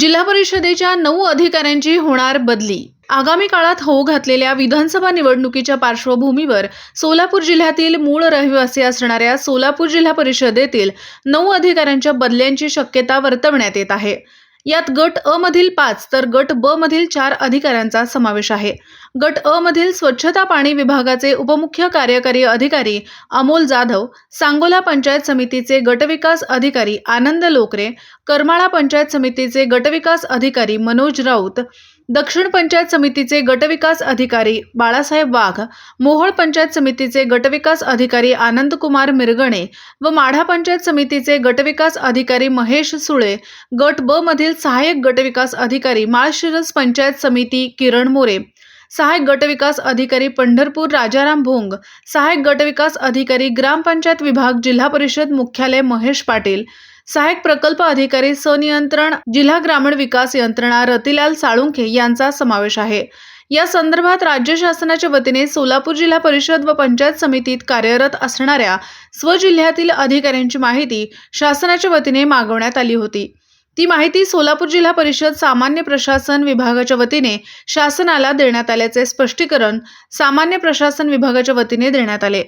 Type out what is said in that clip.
जिल्हा परिषदेच्या नऊ अधिकाऱ्यांची होणार बदली. आगामी काळात होऊ घातलेल्या विधानसभा निवडणुकीच्या पार्श्वभूमीवर सोलापूर जिल्ह्यातील मूळ रहिवासी असणाऱ्या सोलापूर जिल्हा परिषदेतील नऊ अधिकाऱ्यांच्या बदल्यांची शक्यता वर्तवण्यात येत आहे. यात गट अ मधील पाच तर गट ब मधील चार अधिकाऱ्यांचा समावेश आहे. गट अ मधील स्वच्छता पाणी विभागाचे उपमुख्य कार्यकारी अधिकारी अमोल जाधव सांगोला पंचायत समितीचे गटविकास अधिकारी आनंद लोकरे करमाळा पंचायत समितीचे गटविकास अधिकारी मनोज राऊत दक्षिण पंचायत समितीचे गटविकास अधिकारी बाळासाहेब वाघ मोहोळ पंचायत समितीचे गटविकास अधिकारी आनंदकुमार मिरगणे व माढा पंचायत समितीचे गटविकास अधिकारी महेश सुळे गट ब मधील सहाय्यक गटविकास अधिकारी माळशिरस पंचायत समिती किरण मोरे सहाय्यक गटविकास अधिकारी पंढरपूर राजाराम भोंग सहाय्यक गटविकास अधिकारी ग्रामपंचायत विभाग जिल्हा परिषद मुख्यालय महेश पाटील सहाय्यक प्रकल्प अधिकारी सनियंत्रण जिल्हा ग्रामीण विकास यंत्रणा रतिलाल साळुंखे यांचा समावेश आहे. या संदर्भात राज्य शासनाच्या वतीने सोलापूर जिल्हा परिषद व पंचायत समितीत कार्यरत असणाऱ्या स्वजिल्ह्यातील अधिकाऱ्यांची माहिती शासनाच्या वतीने मागवण्यात आली होती. ती माहिती सोलापूर जिल्हा परिषद सामान्य प्रशासन विभागाच्या वतीने शासनाला देण्यात आल्याचे स्पष्टीकरण सामान्य प्रशासन विभागाच्या वतीने देण्यात आले.